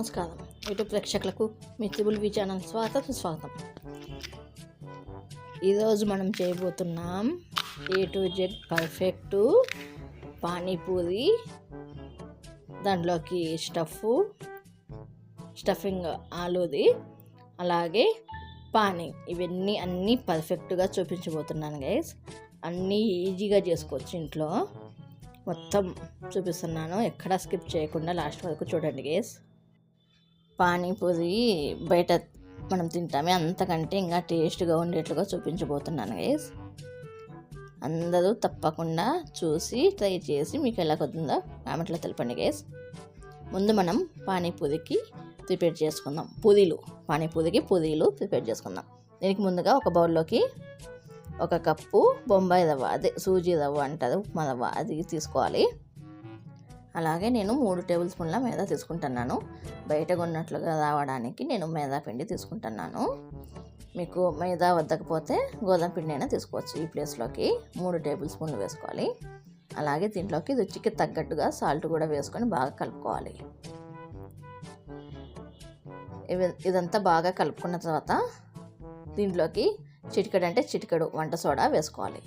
నమస్కారం. యూట్యూబ్ ప్రేక్షకులకు మీ త్రిబుల్ వి ఛానల్ స్వాగతం స్వాగతం. ఈరోజు మనం చేయబోతున్నాం A to Z perfect panipuri దాంట్లోకి స్టఫ్ స్టఫింగ్ ఆలూది అలాగే పానీ. ఇవన్నీ అన్నీ పర్ఫెక్ట్గా చూపించబోతున్నాను గైస్ అన్నీ ఈజీగా చేసుకోవచ్చు ఇంట్లో. మొత్తం చూపిస్తున్నాను. ఎక్కడా స్కిప్ చేయకుండా లాస్ట్ వరకు చూడండి గేస్ పానీపూరి బయట మనం తింటామే. అంతకంటే ఇంకా టేస్ట్గా ఉండేట్లుగా చూపించబోతున్నాను గేస్ అందరూ తప్పకుండా చూసి ట్రై చేసి మీకు ఎలా కొద్దిందో కామెంట్లో తెలపండి గేస్ ముందు మనం పానీపూరికి ప్రిపేర్ చేసుకుందాం. పూరీలు పానీపూరికి పూరీలు ప్రిపేర్ చేసుకుందాం. దీనికి ముందుగా ఒక బౌల్లోకి ఒక కప్పు బొంబాయి రవ్వ అదే సూజీ రవ్వ అంటారు ఉప్మా రవ్వ అది తీసుకోవాలి. అలాగే నేను మూడు టేబుల్ స్పూన్ల మైదా తీసుకుంటున్నాను. బయట కొన్నట్లుగా రావడానికి నేను మైదా పిండి తీసుకుంటున్నాను. మీకు మైదా వద్దకపోతే గోధుమ పిండి అయినా తీసుకోవచ్చు ఈ ప్లేస్లోకి. మూడు టేబుల్ స్పూన్లు వేసుకోవాలి. అలాగే దీంట్లోకి రుచికి తగ్గట్టుగా సాల్ట్ కూడా వేసుకొని బాగా కలుపుకోవాలి. ఇదంతా బాగా కలుపుకున్న తర్వాత దీంట్లోకి చిటికెడు అంటే చిటికెడు వంట సోడా వేసుకోవాలి.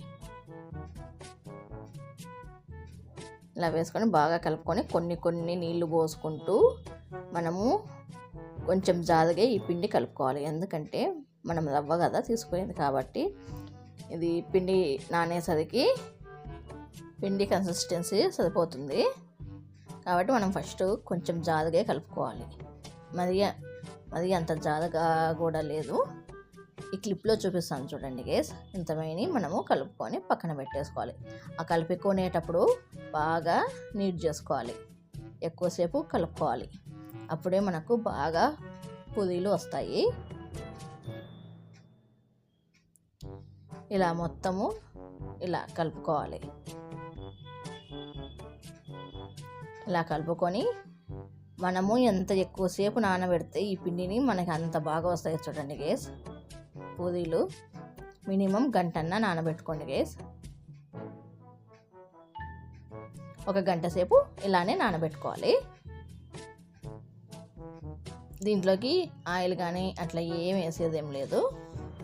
ఇలా వేసుకొని బాగా కలుపుకొని కొన్ని కొన్ని నీళ్ళు పోసుకుంటూ మనము కొంచెం జారుగా ఈ పిండి కలుపుకోవాలి. ఎందుకంటే మనం రవ్వ కదా తీసుకునేది కాబట్టి ఇది పిండి నానేసరికి పిండి కన్సిస్టెన్సీ సరిపోతుంది. కాబట్టి మనం ఫస్ట్ కొంచెం జారుగా కలుపుకోవాలి. మరి మరి అంత జారుగా కూడా లేదు. ఈ క్లిప్లో చూపిస్తాను చూడండి గేస్. ఇంతమైనా మనము కలుపుకొని పక్కన పెట్టేసుకోవాలి. ఆ కలుపుకునేటప్పుడు బాగా నీట్ చేసుకోవాలి. ఎక్కువసేపు కలుపుకోవాలి. అప్పుడే మనకు బాగా పూరీలు వస్తాయి. ఇలా మొత్తము ఇలా కలుపుకోవాలి. ఇలా కలుపుకొని మనము ఎంత ఎక్కువసేపు నానబెడితే ఈ పిండిని మనకి అంత బాగా వస్తాయి చూడండి గేస్. పూరీలు మినిమం గంటన్న నానబెట్టుకోండి గేస్ ఒక గంట సేపు ఇలానే నానబెట్టుకోవాలి. దీంట్లోకి ఆయిల్ కానీ అట్లా ఏం వేసేది ఏం లేదు.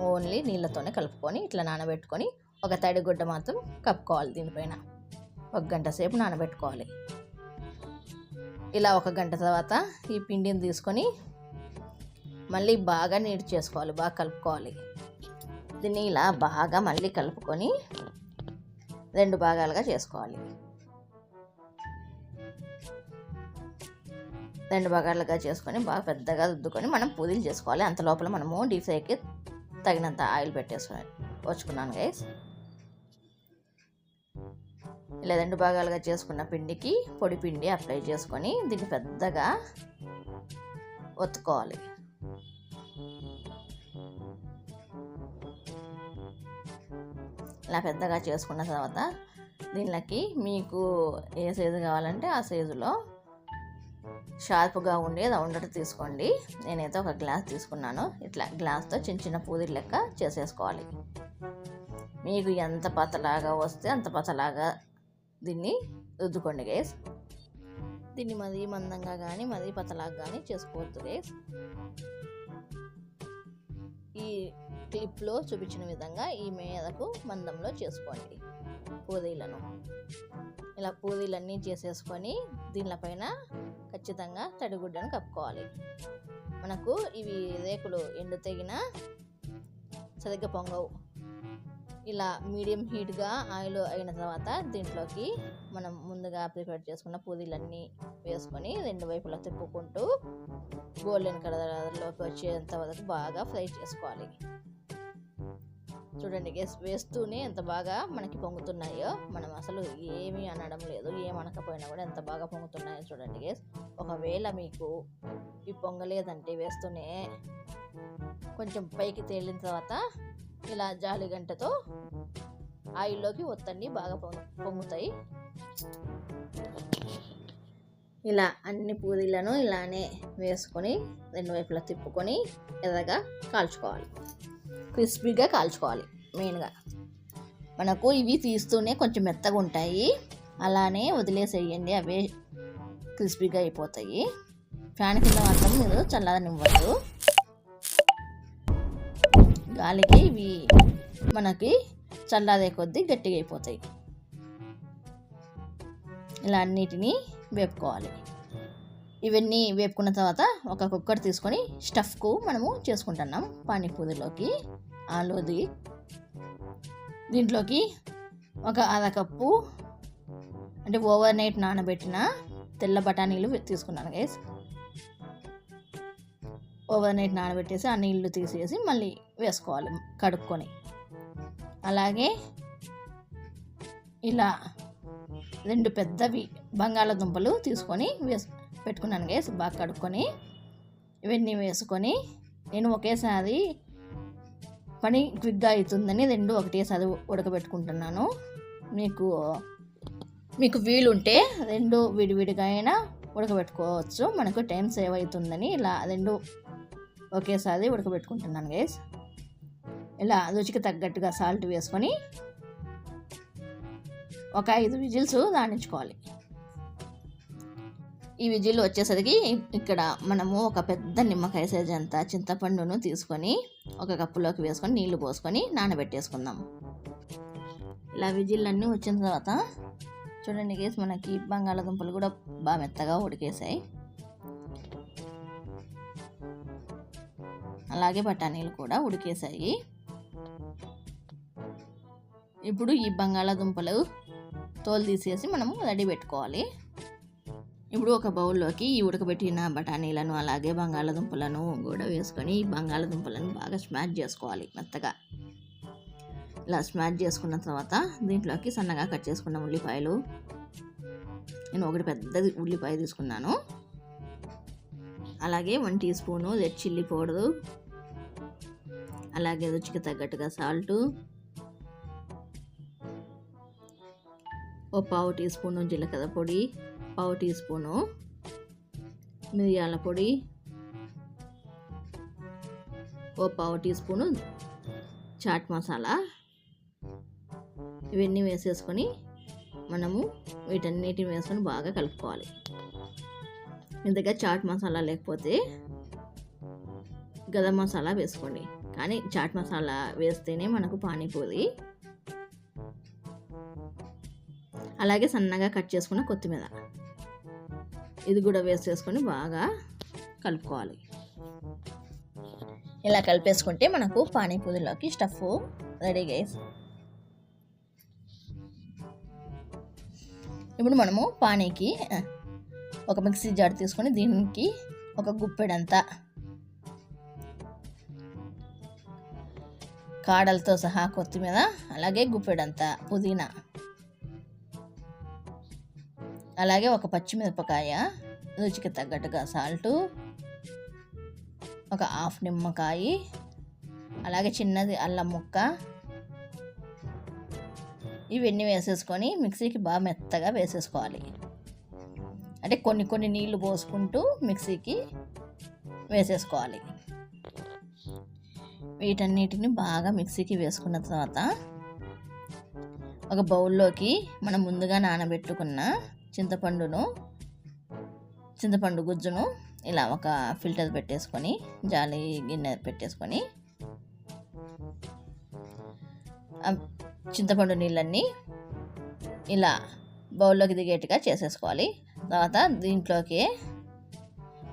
ఓన్లీ నీళ్ళతోనే కలుపుకొని ఇట్లా నానబెట్టుకొని ఒక తడి గుడ్డ మాత్రం కప్పుకోవాలి దీనిపైన. ఒక గంట సేపు నానబెట్టుకోవాలి. ఇలా ఒక గంట తర్వాత ఈ పిండిని తీసుకొని మళ్ళీ బాగా నీట్ చేసుకోవాలి బాగా కలుపుకోవాలి. దీన్ని ఇలా బాగా మళ్ళీ కలుపుకొని రెండు భాగాలుగా చేసుకోవాలి. రెండు భాగాలుగా చేసుకొని బాగా పెద్దగా రుద్దుకొని మనం పూజలు చేసుకోవాలి. అంత లోపల మనము డీప్ ఫ్రైకి తగినంత ఆయిల్ పెట్టేసుకొని వచ్చుకున్నాను గైస్ ఇలా రెండు భాగాలుగా చేసుకున్న పిండికి పొడి పిండి అప్లై చేసుకొని దీన్ని పెద్దగా ఒత్తుకోవాలి. ఇలా పెద్దగా చేసుకున్న తర్వాత దీనికి మీకు ఏ సైజు కావాలంటే ఆ సైజులో షార్ప్గా ఉండే రౌండర్ తీసుకోండి. నేనైతే ఒక గ్లాస్ తీసుకున్నాను. ఇట్లా గ్లాస్తో చిన్న చిన్న పూరి లెక్క చేసేసుకోవాలి. మీకు ఎంత పతలాగా వస్తే అంత పతలాగా దీన్ని రుద్దుకోండి గేస్ దీన్ని మరీ మందంగా కానీ మరీ పతలాగా కానీ చేసుకోవద్దు గేస్ ఈ క్లిప్లో చూపించిన విధంగా ఈ మేదకు మందంలో చేసుకోండి. పూరీలను ఇలా పూరీలన్నీ చేసేసుకొని దీనిపైన ఖచ్చితంగా తడిగుడ్డను కప్పుకోవాలి. మనకు ఇవి రేకులు ఎండు తెగిన సరిగ్గా పొంగవు. ఇలా మీడియం హీట్గా ఆయిల్ అయిన తర్వాత దీంట్లోకి మనం ముందుగా ప్రిపేర్ చేసుకున్న పూరీలన్నీ వేసుకొని రెండు వైపులా తిప్పుకుంటూ గోల్డెన్ కలర్లోకి వచ్చేంత వరకు బాగా ఫ్రై చేసుకోవాలి. చూడండి గెస్ వేస్తూనే ఎంత బాగా మనకి పొంగుతున్నాయో మనం అసలు ఏమీ అనడం లేదు ఏమనకపోయినా కూడా ఎంత బాగా పొంగుతున్నాయో చూడండి గెస్. ఒకవేళ మీకు ఈ పొంగలేదంటే వేస్తూనే కొంచెం పైకి తేలిన తర్వాత ఇలా జాలి గంటతో ఆయిల్లోకి ఒత్తండి బాగా పొంగు పొంగుతాయి. ఇలా అన్ని పూరీలను ఇలానే వేసుకొని రెండు వైపులా తిప్పుకొని ఎర్రగా కాల్చుకోవాలి. క్రిస్పీగా కాల్చుకోవాలి మెయిన్గా. మనకు ఇవి తీస్తూనే కొంచెం మెత్తగా ఉంటాయి. అలానే వదిలేసేయండి అవే క్రిస్పీగా అయిపోతాయి. ఫ్యాన్ కింద మాత్రం మీరు చల్లదనివ్వద్దు గాలికి ఇవి మనకి చల్లారే కొద్దీ గట్టిగా అయిపోతాయి. ఇలా అన్నిటినీ వేపుకోవాలి. ఇవన్నీ వేపుకున్న తర్వాత ఒక కుక్కర్ తీసుకొని స్టఫ్కు మనము చేసుకుంటున్నాం పానీపూరిలోకి. ఆలూది. దీంట్లోకి ఒక అర కప్పు అంటే ఓవర్ నైట్ నానబెట్టిన తెల్ల బఠానీలు తీసుకున్నాను గైస్ ఓవర్ నైట్ నానబెట్టేసి ఆ నీళ్ళు తీసేసి మళ్ళీ వేసుకోవాలి కడుక్కొని. అలాగే ఇలా రెండు పెద్దవి బంగాళదుంపలు తీసుకొని వేసు పెట్టుకున్నాను గైస్ బాగా కడుక్కొని. ఇవన్నీ వేసుకొని నేను ఒకేసారి పని క్విక్గా అవుతుందని రెండు ఒకటేసారి ఉడకబెట్టుకుంటున్నాను. మీకు మీకు వీలుంటే రెండు విడివిడిగా అయినా ఉడకబెట్టుకోవచ్చు. మనకు టైం సేవ్ అవుతుందని ఇలా రెండు ఒకేసారి ఉడకబెట్టుకుంటున్నాను గైస్ ఇలా రుచికి తగ్గట్టుగా సాల్ట్ వేసుకొని ఒక ఐదు విజిల్స్ రాణించుకోవాలి ఈ విజిల్ వచ్చేసరికి ఇక్కడ మనము ఒక పెద్ద నిమ్మకాయ సైజ్ అంత చింతపండును తీసుకొని ఒక కప్పులోకి వేసుకొని నీళ్ళు పోసుకొని నానబెట్టేసుకుందాం. ఇలా విజిల్ అన్నీ వచ్చిన తర్వాత చూడండి గేస్ మనకి బంగాళాదుంపలు కూడా బాగా మెత్తగా ఉడికేసాయి అలాగే బఠానీలు కూడా ఉడికేసాయి ఇప్పుడు ఈ బంగాళాదుంపలు తోలు తీసేసి మనము రెడీ పెట్టుకోవాలి. ఇప్పుడు ఒక బౌల్లోకి ఈ ఉడకబెట్టిన బఠానీలను అలాగే బంగాళాదుంపలను కూడా వేసుకొని ఈ బంగాళాదుంపలను బాగా స్మాష్ చేసుకోవాలి మెత్తగా. ఇలా స్మాష్ చేసుకున్న తర్వాత దీంట్లోకి సన్నగా కట్ చేసుకున్న ఉల్లిపాయలు. నేను ఒకటి పెద్దది ఉల్లిపాయ తీసుకున్నాను. అలాగే one teaspoon red chilli powder. అలాగే రుచికి తగ్గట్టుగా సాల్టు. ఓ పావు టీ స్పూను జీలకర్ర పొడి. పావు టీ స్పూను మిరియాల పొడి ఓ పావు టీ స్పూను చాట్ మసాలా. ఇవన్నీ వేసేసుకొని మనము వీటన్నిటిని వేసుకొని బాగా కలుపుకోవాలి. మీ దగ్గర చాట్ మసాలా లేకపోతే గరం మసాలా వేసుకోండి. కానీ చాట్ మసాలా వేస్తేనే మనకు పానీపూరి. అలాగే సన్నగా కట్ చేసుకున్న కొత్తిమీర. ఇది కూడా వేసేసుకొని బాగా కలుపుకోవాలి. ఇలా కలిపేసుకుంటే మనకు పానీపూరిలోకి స్టఫ్ రెడీగా ఇప్పుడు మనము పానీకి ఒక మిక్సీ జార్ తీసుకొని దీనికి ఒక గుప్పెడంతా కాడలతో సహా కొత్తిమీర అలాగే గుప్పెడంతా పుదీనా. అలాగే ఒక పచ్చిమిరపకాయ రుచికి తగ్గట్టుగా సాల్టు ఒక హాఫ్ నిమ్మకాయ అలాగే చిన్నది అల్లం ముక్క. ఇవన్నీ వేసేసుకొని మిక్సీకి బాగా మెత్తగా వేసేసుకోవాలి. అంటే కొన్ని కొన్ని నీళ్ళు పోసుకుంటూ మిక్సీకి వేసేసుకోవాలి. వీటన్నిటిని బాగా మిక్సీకి వేసుకున్న తర్వాత ఒక బౌల్లోకి మనం ముందుగా నానబెట్టుకున్న చింతపండును చింతపండు గుజ్జును ఇలా ఒక ఫిల్టర్ పెట్టేసుకొని జాలి గిన్నె పెట్టేసుకొని చింతపండు నీళ్ళన్నీ ఇలా బౌల్లోకి దిగేట్టుగా చేసేసుకోవాలి. తర్వాత దీంట్లోకి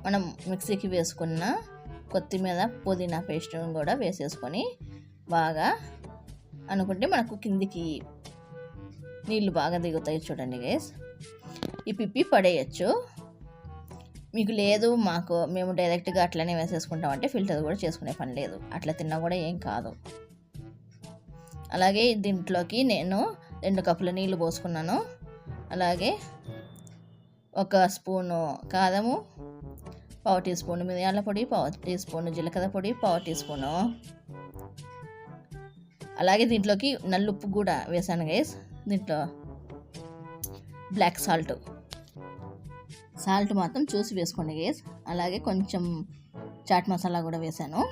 మనం మిక్సీకి వేసుకున్న కొత్తిమీర పుదీనా పేస్ట్ను కూడా వేసేసుకొని బాగా అనుకుంటే మనకు కిందికి నీళ్ళు బాగా దిగుతాయి చూడండి గేస్. ఈ పిప్పి పడేయచ్చు. మీకు లేదు మాకు మేము డైరెక్ట్గా అట్లనే వేసేసుకుంటాం అంటే ఫిల్టర్ కూడా చేసుకునే పని లేదు. అట్లా తిన్నా కూడా ఏం కాదు. అలాగే దీంట్లోకి నేను రెండు కప్పుల నీళ్ళు పోసుకున్నాను. అలాగే ఒక స్పూను కారము పావు టీ స్పూన్ మిరియాల పొడి పావు టీ స్పూన్ జీలకర్ర పొడి పావు టీ స్పూను. అలాగే దీంట్లోకి నల్లుప్పు కూడా వేసాను గైస్ దీంట్లో బ్లాక్ సాల్ట్. సాల్ట్ మాత్రం చూసి వేసుకోండి గేస్ అలాగే కొంచెం చాట్ మసాలా కూడా వేసాను.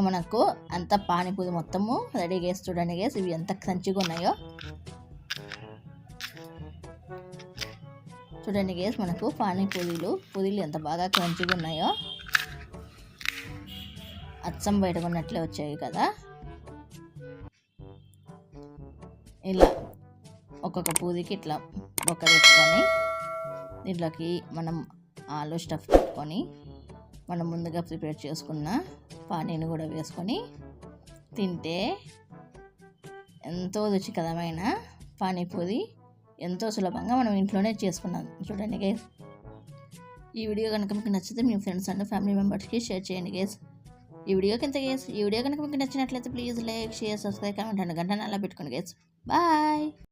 మనకు అంత పానీపూరి మొత్తము రెడీ చేసి చూడండి గేస్ ఇవి ఎంత క్రంచిగా ఉన్నాయో. చూడండి గేస్ మనకు పానీపూరీలు పూరీలు ఎంత బాగా క్రంచిగా ఉన్నాయో. అచ్చం బయట ఉన్నట్లే వచ్చాయి కదా. ఇలా. ఒక్కొక్క పూరికి ఇట్లా బొక్క పెట్టుకొని దీంట్లోకి మనం ఆలు స్టఫ్ పెట్టుకొని మనం ముందుగా ప్రిపేర్ చేసుకున్న పానీని కూడా వేసుకొని తింటే ఎంతో రుచికరమైన పానీపూరి ఎంతో సులభంగా మనం ఇంట్లోనే చేసుకున్నాం. చూడండి గైస్ ఈ వీడియో కనుక మీకు నచ్చితే మీ ఫ్రెండ్స్ అండ్ ఫ్యామిలీ మెంబర్స్కి షేర్ చేయండి గేస్ ఈ వీడియో కింద గేస్ ఈ వీడియో కనుక మీకు నచ్చినట్లయితే please like share subscribe comment and గంట అలా పెట్టుకోండి గేస్ బాయ్